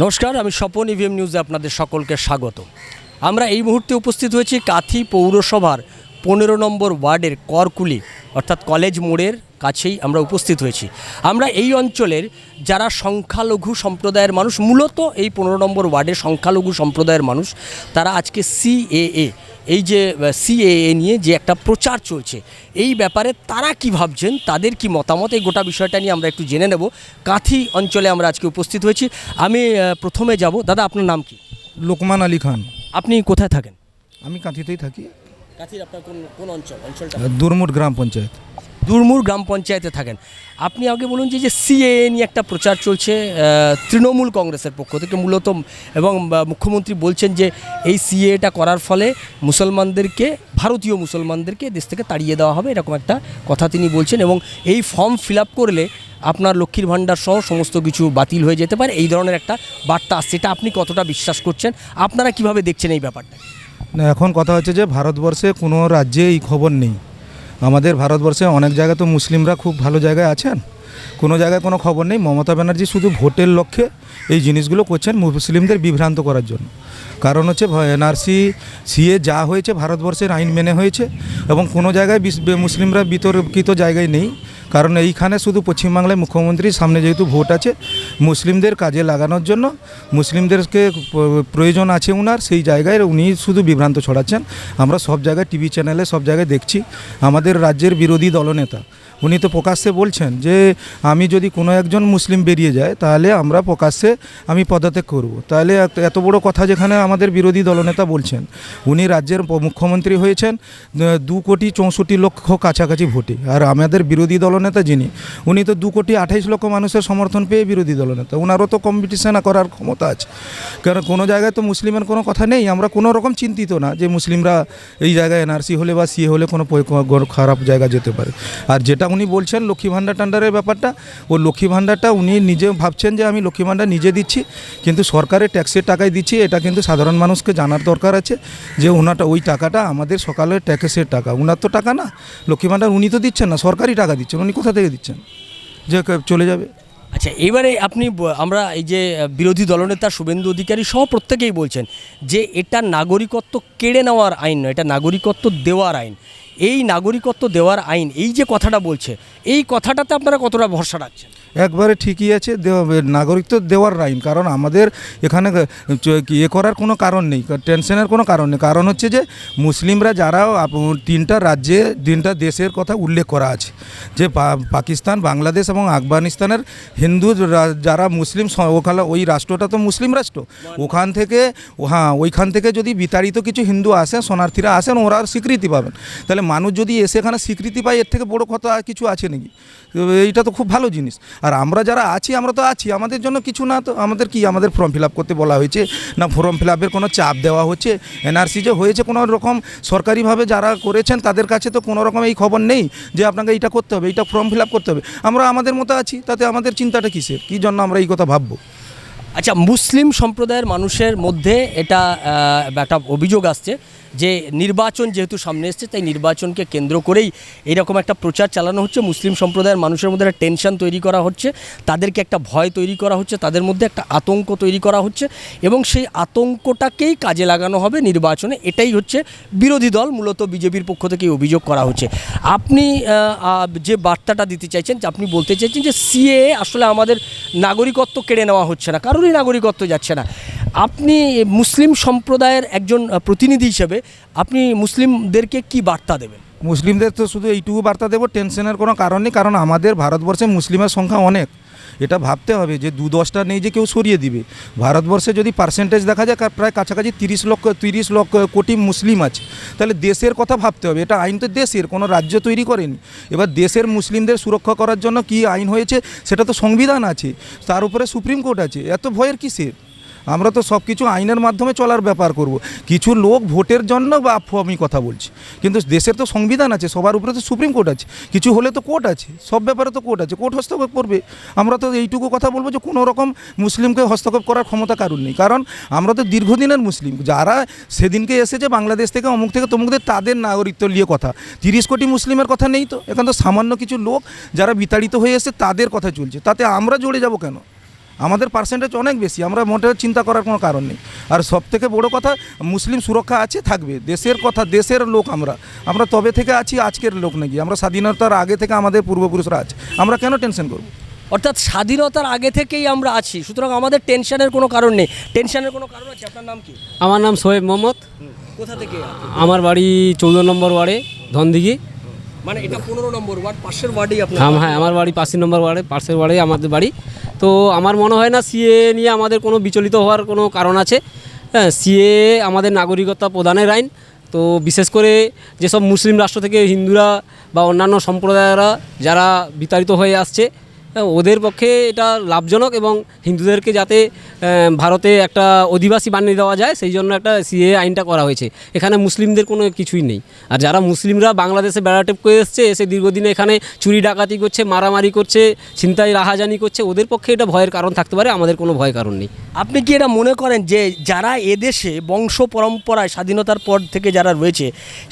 নমস্কার, আমি স্বপন ইভিএম নিউজে আপনাদের সকলকে স্বাগত। আমরা এই মুহূর্তে উপস্থিত হয়েছি কাথি পৌরসভার পনেরো নম্বর ওয়ার্ডের করকুলি, অর্থাৎ কলেজ মোড়ের কাছেই আমরা উপস্থিত হয়েছি। আমরা এই অঞ্চলের যারা সংখ্যালঘু সম্প্রদায়ের মানুষ, মূলত এই পনেরো নম্বর ওয়ার্ডের সংখ্যালঘু সম্প্রদায়ের মানুষ, তারা আজকে সিএএ এই যে সিএএ নিয়ে যে একটা প্রচার চলছে এই ব্যাপারে তারা কি ভাবছেন? তাদের কি মতামত? এই গোটা বিষয়টা নিয়ে আমরা একটু জেনে নেব। কাঁথি অঞ্চলে আমরা আজকে উপস্থিত হয়েছি। আমি প্রথমে যাব। দাদা আপনার নাম কি? লোকমান আলী খান। আপনি কোথায় থাকেন? আমি কাঁথিতেই থাকি। কাথির আপনার কোন কোন অঞ্চল? অঞ্চলটা? দুরমুট গ্রাম পঞ্চায়েত। দুরমুর গ্রাম পঞ্চায়েতে থাকেন। আপনি আগে বলুন যে যে সিএএ নিয়ে একটা প্রচার চলছে তৃণমূল কংগ্রেসের পক্ষ থেকে মূলত, এবং মুখ্যমন্ত্রী বলছেন যে, এই সিএটা করার ফলে মুসলমানদেরকে, ভারতীয় মুসলমানদেরকে দেশ থেকে তাড়িয়ে দেওয়া হবে, এরকম একটা কথা তিনি বলছেন। এবং এই ফর্ম ফিল করলে আপনার লক্ষ্মীর ভাণ্ডার সহ সমস্ত কিছু বাতিল হয়ে যেতে পারে। এই ধরনের একটা বার্তা আসছে, এটা আপনি কতটা বিশ্বাস করছেন? আপনারা কীভাবে দেখছেন এই ব্যাপারটা এখন কথা হচ্ছে যে, ভারতবর্ষে কোনো রাজ্যে এই খবর নেই। আমাদের ভারতবর্ষে অনেক জায়গায় তো মুসলিমরা খুব ভালো জায়গায় আছেন। কোনো জায়গায় কোনো খবর নেই। মমতা ব্যানার্জি শুধু ভোটের লক্ষ্যে এই জিনিসগুলো করছেন মুসলিমদের বিভ্রান্ত করার জন্য। কারণ হচ্ছে এনআরসি, সিএ যা হয়েছে ভারতবর্ষের আইন মেনে হয়েছে এবং কোনো জায়গায় মুসলিমরা বিতর্কিত জায়গায় নেই। কারণ এইখানে শুধু পশ্চিমবাংলায় মুখ্যমন্ত্রীর সামনে যেহেতু ভোট আছে, মুসলিমদের কাজে লাগানোর জন্য, মুসলিমদেরকে প্রয়োজন আছে উনার, সেই জায়গায় উনি শুধু বিভ্রান্ত ছড়াচ্ছেন। আমরা সব জায়গায় টিভি চ্যানেলে সব জায়গায় দেখছি, আমাদের রাজ্যের বিরোধী দলনেতা উনি তো প্রকাশ্যে বলছেন যে আমি যদি কোনো একজন মুসলিম বেরিয়ে যায়, তাহলে আমরা প্রকাশ্যে আমি পদত্যাগ করব। তাহলে এত- বড় কথা যেখানে আমাদের বিরোধী দলনেতা বলছেন। উনি রাজ্যের মুখ্যমন্ত্রী হয়েছেন দু কোটি চৌষট্টি লক্ষ কাছাকাছি ভোটে। আর আমাদের বিরোধী দলনেতা যিনি, উনি তো দু কোটি আঠাইশ লক্ষ মানুষের সমর্থন পেয়ে বিরোধী দলনেতা। ওনারও তো কম্পিটিশন করার ক্ষমতা আছে। কারণ কোনো জায়গায় তো মুসলিমের কোনো কথা নেই। আমরা কোনো রকম চিন্তিত না যে মুসলিমরা এই জায়গায় এনআরসি হলে বা সিএ হলে কোনো খারাপ জায়গা যেতে পারে। আর যেটা উনি বলছেন লক্ষ্মী ভাণ্ডার টান্ডারের ব্যাপারটা। ও লক্ষ্মী ভাণ্ডারটা উনি নিজে ভাবছেন যে আমি লক্ষ্মী ভাণ্ডার নিজে দিচ্ছি। কিন্তু সরকারের ট্যাক্সের টাকায় দিচ্ছি, এটা কিন্তু সাধারণ মানুষকে জানার দরকার আছে যে ওনাটা ওই টাকাটা আমাদের সকালের ট্যাক্সের টাকা। ওনার তো টাকা না। লক্ষ্মী ভাণ্ডার উনি তো দিচ্ছেন না সরকারি টাকা দিচ্ছেন। উনি কোথা থেকে দিচ্ছেন? যে চলে যাবে। আচ্ছা এবারে আপনি আমরা এই যে বিরোধী দলনেতা শুভেন্দু অধিকারী সহ প্রত্যেকেই বলছেন যে এটা নাগরিকত্ব কেড়ে নেওয়ার আইন নয়, এটা নাগরিকত্ব দেওয়ার আইন। এই নাগরিকত্ব দেওয়ার আইন এই যে কথাটা বলছে এই কথাটাতে আপনারা কতটা ভরসা রাখছেন? একবারে ঠিকই আছে দেওয়া- নাগরিকত্ব দেওয়ার আইন কারণ আমাদের এখানে ইয়ে করার কোনো কারণ নেই টেনশনের কোনো কারণ নেই। কারণ হচ্ছে যে, মুসলিমরা যারা তিনটা রাজ্যে, তিনটা দেশের কথা উল্লেখ করা আছে। যে পাকিস্তান, বাংলাদেশ এবং আফগানিস্তানের হিন্দু যারা মুসলিম ওখানে ওই রাষ্ট্রটা তো মুসলিম রাষ্ট্র। ওখান থেকে হ্যাঁ ওইখান থেকে যদি বিতাড়িত কিছু হিন্দু আসেন, শরণার্থীরা আসেন, ওরা স্বীকৃতি পাবেন। তাহলে মানুষ যদি এসে এখানে স্বীকৃতি পায়, এর থেকে বড় কথা কিছু আছে নাকি? এইটা তো খুব ভালো জিনিস। আর আমরা যারা আছি, আমরা তো আছি। আমাদের জন্য কিছু না তো আমাদের কি? আমাদের ফর্ম ফিল করতে বলা হয়েছে। না ফর্ম ফিল কোনো চাপ দেওয়া হচ্ছে। এনআরসি যে হয়েছে কোনো রকম সরকারিভাবে যারা করেছেন, তাদের কাছে তো কোনো রকম এই খবর নেই যে আপনাকে এইটা করতে হবে, এইটা ফর্ম ফিল করতে হবে। আমরা আমাদের মতো আছি, তাতে আমাদের চিন্তাটা কিসের? কী জন্য আমরা এই কথা ভাববো? আচ্ছা মুসলিম সম্প্রদায়ের মানুষের মধ্যে এটা একটা অভিযোগ আসছে যে নির্বাচন যেহেতু সামনে এসছে, তাই নির্বাচনকে কেন্দ্র করেই এরকম একটা প্রচার চালানো হচ্ছে। মুসলিম সম্প্রদায়ের মানুষের মধ্যে একটা টেনশন তৈরি করা হচ্ছে, তাদেরকে একটা ভয় তৈরি করা হচ্ছে, তাদের মধ্যে একটা আতঙ্ক তৈরি করা হচ্ছে এবং সেই আতঙ্কটাকেই কাজে লাগানো হবে নির্বাচনে। এটাই হচ্ছে বিরোধী দল, মূলত বিজেপির পক্ষ থেকে অভিযোগ করা হচ্ছে। আপনি যে বার্তাটা দিতে চাইছেন, যে আপনি বলতে চাইছেন যে সিএ আসলে আমাদের নাগরিকত্ব কেড়ে নেওয়া হচ্ছে না, কারোরই নাগরিকত্ব যাচ্ছে না। আপনি মুসলিম সম্প্রদায়ের একজন প্রতিনিধি হিসেবে আপনি মুসলিমদেরকে কি বার্তা দেবেন? মুসলিমদের তো শুধু এইটুকু বার্তা দেবো, টেনশনের কোনো কারণ নেই, কারণ আমাদের ভারতবর্ষে মুসলিমের সংখ্যা অনেক। এটা ভাবতে হবে যে দু দশটা নেই যে কেউ সরিয়ে দিবে। ভারতবর্ষে যদি পার্সেন্টেজ দেখা যায় প্রায় কাছাকাছি তিরিশ লক্ষ তিরিশ লক্ষ কোটি মুসলিম আছে। তাহলে দেশের কথা ভাবতে হবে, এটা আইন তো দেশের, কোনো রাজ্য তৈরি করেনি। এবার দেশের মুসলিমদের সুরক্ষা করার জন্য কি আইন হয়েছে, সেটা তো সংবিধান আছে, তার উপরে সুপ্রিম কোর্ট আছে, এত ভয়ের কিসের? আমরা তো সব কিছু আইনের মাধ্যমে চলার ব্যাপার করব। কিছু লোক ভোটের জন্য বা আমি কথা বলছি। কিন্তু দেশের তো সংবিধান আছে, সবার উপরে তো সুপ্রিম কোর্ট আছে। কিছু হলে তো কোর্ট আছে, সব ব্যাপারে তো কোর্ট আছে, কোর্ট হস্তক্ষেপ করবে। আমরা তো এইটুকু কথা বলব যে কোনো রকম মুসলিমকে হস্তক্ষেপ করার ক্ষমতা কারণ নেই। কারণ আমরা তো দীর্ঘদিনের মুসলিম, যারা সেদিনকে এসেছে বাংলাদেশ থেকে, অমুক থেকে তমুকদের তাদের নাগরিকত্ব নিয়ে কথা। তিরিশ কোটি মুসলিমের কথা নেই তো, এখন তো সামান্য কিছু লোক যারা বিতাড়িত হয়ে এসে তাদের কথা চলছে। তাতে আমরা জড়ে যাব কেন? আমাদের পার্সেন্টেজ অনেক বেশি আমরা মোটেও চিন্তা করার কোনো কারণ নেই। আর সব থেকে বড় কথা মুসলিম সুরক্ষা আছে থাকবে। দেশের কথা দেশের লোক আমরা। আমরা তবে থেকে আছি আজকের লোক নাকি। আমরা স্বাধীনতার আগে থেকে আমাদের পূর্বপুরুষরা আছে। আমরা কেন টেনশন করব? অর্থাৎ স্বাধীনতার আগে থেকেই আমরা আছি সুতরাং আমাদের টেনশনের কোনো কারণ নেই। টেনশনের কোনো কারণ আছে? আপনার নাম কি? আমার নাম সোহেব মোহাম্মদ। কোথা থেকে? আমার বাড়ি চৌদ্দ নম্বর ওয়ার্ডে ধনদিঘি। মানে এটা পনেরো নম্বর ওয়ার্ড পাশের ওয়ার্ডেই আপনার হ্যাঁ হ্যাঁ আমার বাড়ি পাশের নম্বর ওয়ার্ডে পাশের ওয়ার্ডেই আমাদের বাড়ি। তো আমার মনে হয় না সিএ নিয়ে আমাদের কোনো বিচলিত হওয়ার কোনো কারণ আছে। হ্যাঁ সিএ আমাদের নাগরিকতা প্রদানের আইন। তো বিশেষ করে যেসব মুসলিম রাষ্ট্র থেকে হিন্দুরা বা অন্যান্য সম্প্রদায়রা যারা বিতাড়িত হয়ে আসছে ওদের পক্ষে এটা লাভজনক এবং হিন্দুদেরকে যাতে ভারতে একটা অধিবাসী বানিয়ে দেওয়া যায়, সেই জন্য একটা সিএ আইনটা করা হয়েছে। এখানে মুসলিমদের কোনো কিছুই নেই। আর যারা মুসলিমরা বাংলাদেশে বেড়াটেপ করে এসছে, এসে দীর্ঘদিনে এখানে চুরি, ডাকাতি করছে, মারামারি করছে, ছিনতাই, রাহাজানি করছে, ওদের পক্ষে এটা ভয়ের কারণ থাকতে পারে, আমাদের কোনো ভয় কারণ নেই। আপনি কি এটা মনে করেন যে যারা এদেশে বংশ পরম্পরায় স্বাধীনতার পর থেকে যারা রয়েছে,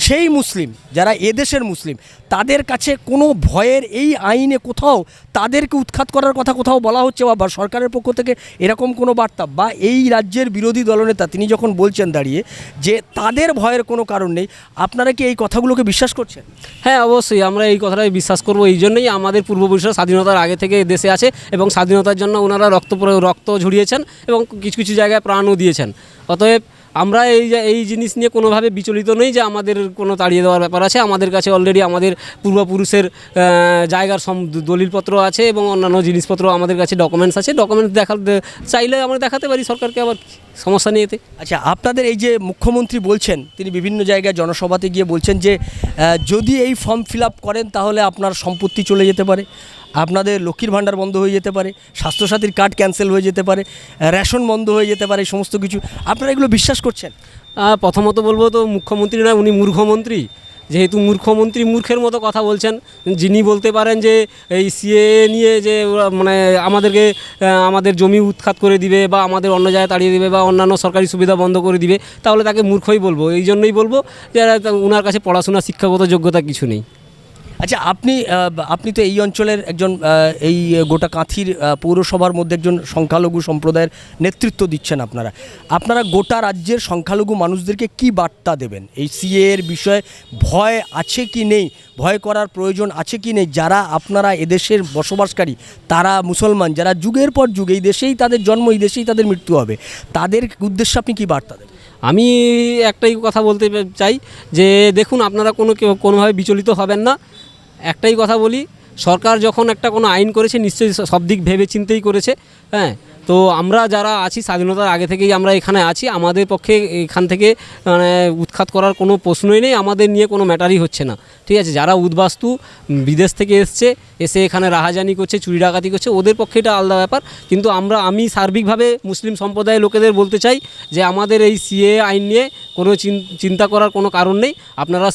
সেই মুসলিম, যারা এদেশের মুসলিম তাদের কাছে কোনো ভয়ের এই আইনে কোথাও তাদেরকে উৎখাত করার কথা কোথাও বলা হচ্ছে বা সরকারের পক্ষ থেকে এরকম কোনো বার্তা বা এই রাজ্যের বিরোধী দলনেতা তিনি যখন বলছেন দাঁড়িয়ে যে তাদের ভয়ের কোনো কারণ নেই, আপনারা কি এই কথাগুলোকে বিশ্বাস করছেন? হ্যাঁ অবশ্যই আমরা এই কথাটাই বিশ্বাস করব। এই জন্যই আমাদের পূর্বপুরুষরা স্বাধীনতার আগে থেকে দেশে আছে এবং স্বাধীনতার জন্য ওনারা রক্ত রক্ত ঝরিয়েছেন এবং কিছু কিছু জায়গায় প্রাণও দিয়েছেন। অতএব আমরা এই যে- এই জিনিস নিয়ে কোনোভাবে বিচলিত নই যে আমাদের কোনো তাড়িয়ে দেওয়ার ব্যাপার আছে। আমাদের কাছে অলরেডি আমাদের পূর্বপুরুষের জায়গার সম দলিলপত্র আছে এবং অন্যান্য জিনিসপত্র আমাদের কাছে ডকুমেন্টস আছে। ডকুমেন্টস দেখা চাইলে আমরা দেখাতে পারি সরকারকে আবার সমস্যা নিয়ে আচ্ছা আপনাদের এই যে মুখ্যমন্ত্রী বলছেন, তিনি বিভিন্ন জায়গায় জনসভাতে গিয়ে বলছেন যে যদি এই ফর্ম ফিল করেন তাহলে আপনার সম্পত্তি চলে যেতে পারে। আপনাদের লক্ষ্মীর ভাণ্ডার বন্ধ হয়ে যেতে পারে, স্বাস্থ্যসাথীর কার্ড ক্যান্সেল হয়ে যেতে পারে, রেশন বন্ধ হয়ে যেতে পারে, সমস্ত কিছু। আপনারা এগুলো বিশ্বাস করছেন? প্রথমত বলব তো, মুখ্যমন্ত্রী নয়, উনি মূর্খমন্ত্রী। যেহেতু মূর্খমন্ত্রী মূর্খের মতো কথা বলছেন, যিনি বলতে পারেন যে, এই সিএ নিয়ে যে মানে আমাদেরকে আমাদের জমি উৎখাত করে দিবে বা আমাদের অন্য জায়গায় তাড়িয়ে দিবে বা অন্যান্য সরকারি সুবিধা বন্ধ করে দিবে, তাহলে তাকে মূর্খই বলব। এই জন্যই বলব যে, ওনার কাছে পড়াশোনা শিক্ষাগত যোগ্যতা কিছু নেই। আচ্ছা আপনি আপনি তো এই অঞ্চলের একজন এই গোটা কাঁথির পৌরসভার মধ্যে একজন সংখ্যালঘু সম্প্রদায়ের নেতৃত্ব দিচ্ছেন আপনারা। আপনারা গোটা রাজ্যের সংখ্যালঘু মানুষদেরকে কি বার্তা দেবেন? এই সিএ এর বিষয়ে ভয় আছে কি নেই? ভয় করার প্রয়োজন আছে কি নেই? যারা আপনারা এদেশের বসবাসকারী, তারা মুসলমান, যারা যুগের পর যুগ, এই দেশেই তাদের জন্ম, এই দেশেই তাদের মৃত্যু হবে। তাদের উদ্দেশ্যে আপনি কি বার্তা দেবেন আমি একটাই কথা বলতে চাই যে, দেখুন, আপনারা কোনো কোনোভাবে বিচলিত হবেন না। একটাই কথা বলি, সরকার যখন একটা কোনো আইন করেছে, নিশ্চয়ই সব দিক ভেবে চিন্তেই করেছে হ্যাঁ? তো আমরা যারা আছি, স্বাধীনতার আগে থেকেই আমরা এখানে আছি, আমাদের পক্ষে এখান থেকে মানে উৎখাত করার কোনো প্রশ্নই নেই, আমাদের নিয়ে কোনো ম্যাটারই হচ্ছে না, ঠিক আছে? যারা উদ্বাস্তু বিদেশ থেকে এসছে এসে এখানে রাহাজানি করছে, চুরি ডাকাতি করছে, ওদের পক্ষে এটা আলাদা ব্যাপার। কিন্তু আমরা, আমি সার্বিকভাবে মুসলিম সম্প্রদায়ের লোকেদের বলতে চাই যে আমাদের এই সিএ আইন নিয়ে কোনো চিন- চিন্তা করার কোনো কারণ নেই। আপনারা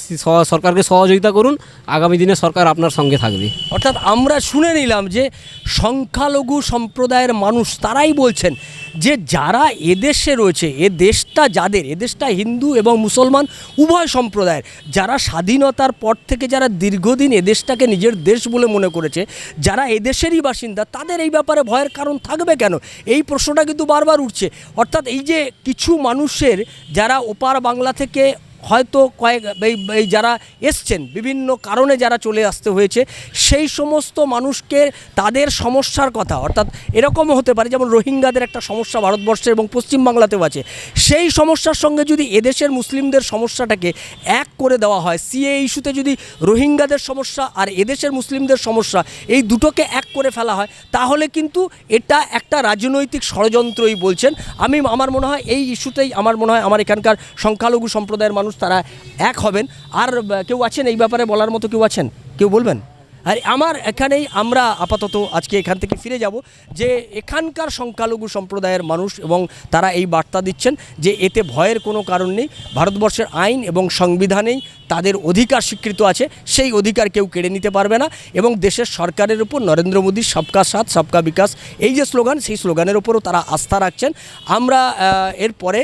সরকারকে সহযোগিতা করুন। আগামী দিনে সরকার আপনার সঙ্গে থাকবে। অর্থাৎ আমরা শুনে নিলাম যে সংখ্যালঘু সম্প্রদায়ের মানুষ তারাই বলছেন যে যারা এদেশে রয়েছে, এ দেশটা যাদের এদেশটা হিন্দু এবং মুসলমান, উভয় সম্প্রদায়ের, যারা স্বাধীনতার পর থেকে যারা দীর্ঘদিন এদেশটাকে নিজের দেশ বলে মনে করেছে। যারা এদেশেরই বাসিন্দা, তাদের এই ব্যাপারে ভয়ের কারণ থাকবে কেন? এই প্রশ্নটা কিন্তু বারবার উঠছে। অর্থাৎ এই যে কিছু মানুষের, যারা ওপার বাংলা থেকে হয়তো কয়েক, এই যারা এসছেন, বিভিন্ন কারণে যারা চলে আসতে হয়েছে, সেই সমস্ত মানুষকে তাদের সমস্যার কথা, অর্থাৎ এরকমও হতে পারে, যেমন রোহিঙ্গাদের একটা সমস্যা ভারতবর্ষে এবং পশ্চিমবাংলাতেও আছে। সেই সমস্যার সঙ্গে যদি এদেশের মুসলিমদের সমস্যাটাকে এক করে দেওয়া হয়, সিএ ইস্যুতে যদি রোহিঙ্গাদের সমস্যা আর এদেশের মুসলিমদের সমস্যা এই দুটোকে এক করে ফেলা হয়, তাহলে কিন্তু এটা একটা রাজনৈতিক ষড়যন্ত্রই বলছেন। আমি, আমার মনে হয় এই ইস্যুতেই, আমার মনে হয় আমার এখানকার সংখ্যালঘু সম্প্রদায়ের মানুষ তারা এক হবেন। আর কেউ আছেন এই ব্যাপারে বলার মতো কেউ আছেন? কেউ বলবেন? আর, আমার এখানেই আমরা আপাতত আজকে এখান থেকে ফিরে যাব যে এখানকার সংখ্যালঘু সম্প্রদায়ের মানুষ এবং তারা এই বার্তা দিচ্ছেন যে এতে ভয়ের কোনো কারণ নেই। ভারতবর্ষের আইন এবং সংবিধানেই তাদের অধিকার স্বীকৃত আছে, সেই অধিকার কেউ কেড়ে নিতে পারবে না এবং দেশের সরকারের উপর নরেন্দ্র মোদীর সবকা সাথ, সবকা বিকাশ, এই যে স্লোগান, সেই স্লোগানের উপরও তারা আস্থা রাখছেন। আমরা এরপরে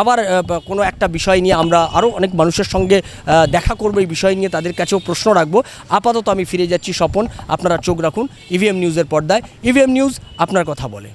আবার কোনো একটা বিষয় নিয়ে আমরা আরও অনেক মানুষের সঙ্গে দেখা করব, এই বিষয় নিয়ে তাদের কাছেও প্রশ্ন রাখব। আপাতত আমি ফিরে যাচ্ছি স্বপন, আপনারা চোখ রাখুন ইভিএম নিউজের পর্দায়। ইভিএম নিউজ আপনার কথা বলে।